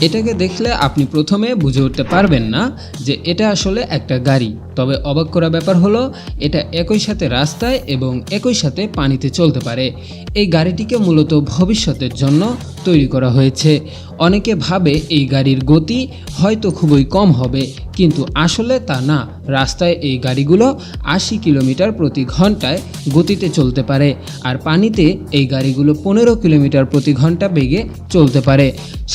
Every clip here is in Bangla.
এটাকে দেখলে আপনি প্রথমে বুঝে উঠতে পারবেন না যে এটা আসলে একটা গাড়ি। তবে অবাক করা ব্যাপার হলো, এটা একই সাথে রাস্তায় এবং একই সাথে পানিতে চলতে পারে। এই গাড়িটিকে মূলত ভবিষ্যতের জন্য তৈরি করা হয়েছে। অনেকে ভাবে এই গাড়ির গতি হয়তো খুবই কম হবে, কিন্তু আসলে তা না। রাস্তায় এই গাড়িগুলো আশি কিলোমিটার প্রতি ঘন্টায় গতিতে চলতে পারে, আর পানিতে এই গাড়িগুলো পনেরো কিলোমিটার প্রতি ঘণ্টা বেগে চলতে পারে।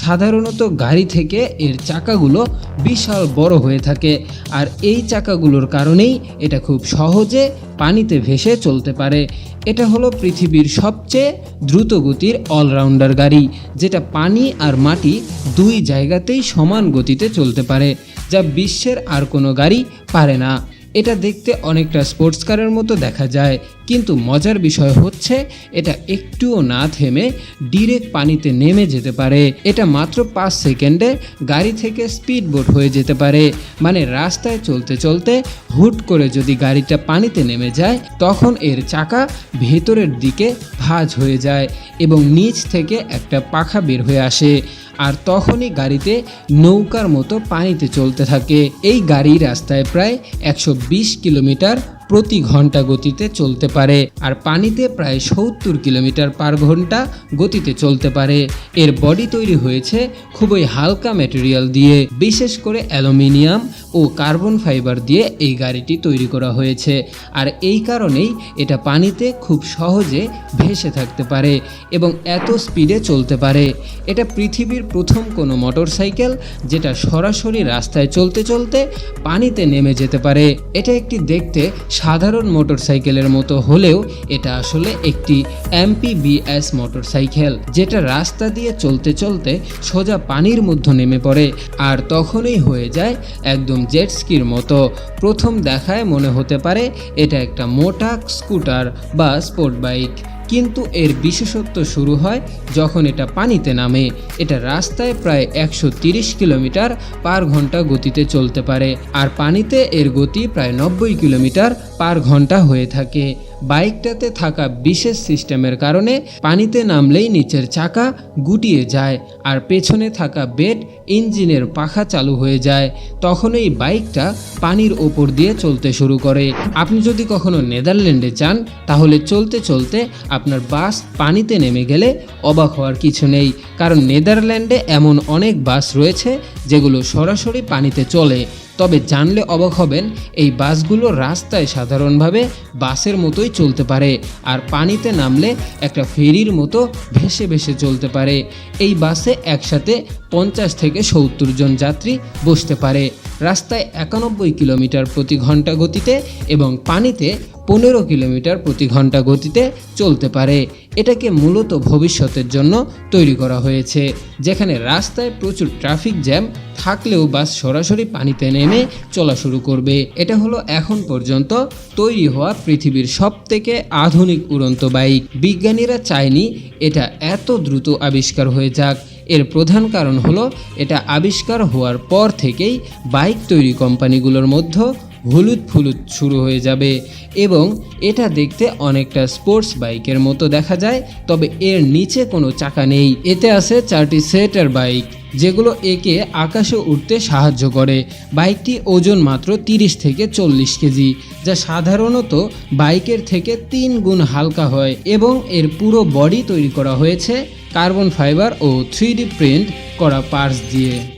সাধারণত গাড়ি থেকে এর চাকাগুলো বিশাল বড় হয়ে থাকে, আর এই চাকাগুলোর কারণেই এটা খুব সহজে পানিতে ভেসে চলতে পারে। এটা হলো পৃথিবীর সবচেয়ে দ্রুতগতির অলরাউন্ডার গাড়ি, যেটা পানি আর মাটি দুই জায়গাতেই সমান গতিতে চলতে পারে, যা বিশ্বের আর কোনো গাড়ি পারে না। এটা দেখতে অনেকটা স্পোর্টস কারের মতো দেখা যায়, কিন্তু মজার বিষয় হচ্ছে এটা একটুও না থেমে ডিরেক্ট পানিতে নেমে যেতে পারে। এটা মাত্র পাঁচ সেকেন্ডে গাড়ি থেকে স্পিড বোট হয়ে যেতে পারে। মানে রাস্তায় চলতে চলতে হুট করে যদি গাড়িটা পানিতে নেমে যায়, তখন এর চাকা ভেতরের দিকে ভাঁজ হয়ে যায় এবং নিচ থেকে একটা পাখা বের হয়ে আসে। আর তখনই গাড়িতে নৌকার মতো পানিতে চলতে থাকে। এই গাড়ি রাস্তায় প্রায় একশো বিশ কিলোমিটার প্রতি ঘণ্টা গতিতে চলতে পারে, আর পানিতে প্রায় সত্তর কিলোমিটার পার ঘণ্টা গতিতে চলতে পারে। এর বডি তৈরি হয়েছে খুবই হালকা ম্যাটেরিয়াল দিয়ে, বিশেষ করে অ্যালুমিনিয়াম ও কার্বন ফাইবার দিয়ে এই গাড়িটি তৈরি করা হয়েছে। আর এই কারণেই এটা পানিতে খুব সহজে ভেসে থাকতে পারে এবং এত স্পিডে চলতে পারে। এটা পৃথিবীর প্রথম কোনো মোটরসাইকেল যেটা সরাসরি রাস্তায় চলতে চলতে পানিতে নেমে যেতে পারে। এটা একটি দেখতে সাধারণ মোটরসাইকেলের মতো হলেও এটা আসলে একটি এমপিবিএস মোটরসাইকেল, যেটা রাস্তা দিয়ে চলতে চলতে সোজা পানির মধ্যে নেমে পড়ে আর তখনই হয়ে যায় একদম জেট স্কির মতো। প্রথম দেখায় মনে হতে পারে এটা একটা মোটা স্কুটার বা স্পোর্ট বাইক। কিন্তু এর বিশেষত্ব শুরু হয় যখন এটা পানিতে নামে। এটা রাস্তায় প্রায় একশো কিলোমিটার পার ঘণ্টা গতিতে চলতে পারে। আর পানিতে এর গতি প্রায় নব্বই কিলোমিটার পার ঘণ্টা হয়ে থাকে। বাইকটাতে থাকা বিশেষ সিস্টেমের কারণে পানিতে নামলেই নিচের চাকা গুটিয়ে যায় আর পেছনে থাকা বেড ইঞ্জিনের পাখা চালু হয়ে যায়। তখন এই বাইকটা পানির ওপর দিয়ে চলতে শুরু করে। আপনি যদি কখনো নেদারল্যান্ডে যান, তাহলে চলতে চলতে আপনার বাস পানিতে নেমে গেলে অবাক হওয়ার কিছু নেই। কারণ নেদারল্যান্ডে এমন অনেক বাস রয়েছে যেগুলো সরাসরি পানিতে চলে। তবে জানলে অবাক হবেন, এই বাসগুলো রাস্তায় সাধারণভাবে বাসের মতোই চলতে পারে আর পানিতে নামলে একটা ফেরির মতো ভেসে ভেসে চলতে পারে। এই বাসে একসাথে পঞ্চাশ থেকে সত্তর জন যাত্রী বসতে পারে। রাস্তায় একানব্বই কিলোমিটার প্রতি ঘণ্টা গতিতে এবং পানিতে পনেরো কিলোমিটার প্রতি ঘণ্টা গতিতে চলতে পারে। এটাকে মূলত ভবিষ্যতের জন্য তৈরি করা হয়েছে, যেখানে রাস্তায় প্রচুর ট্রাফিক জ্যাম থাকলেও বাস সরাসরি পানিতে নেমে চলা শুরু করবে। এটা হলো এখন পর্যন্ত তৈরি হওয়া পৃথিবীর সব থেকে আধুনিক উড়ন্ত বাইক। বিজ্ঞানীরা চায়নি এটা এত দ্রুত আবিষ্কার হয়ে যাক। এর প্রধান কারণ হলো, এটা আবিষ্কার হওয়ার পর থেকেই বাইক তৈরি কোম্পানিগুলোর মধ্যে হলুদ ফুলুদ শুরু হয়ে যাবে এবং এটা দেখতে অনেকটা স্পোর্টস বাইকের মতো দেখা যায়, তবে এর নিচে কোনো চাকা নেই। এতে আছে চারটি সেটার বাইক যেগুলো একে আকাশে উঠতে সাহায্য করে। বাইকটি ওজন মাত্র তিরিশ থেকে চল্লিশ কেজি, যা সাধারণত বাইকের থেকে তিন গুণ হালকা হয় এবং এর পুরো বডি তৈরি করা হয়েছে কার্বন ফাইবার ও থ্রি প্রিন্ট করা পার্টস দিয়ে।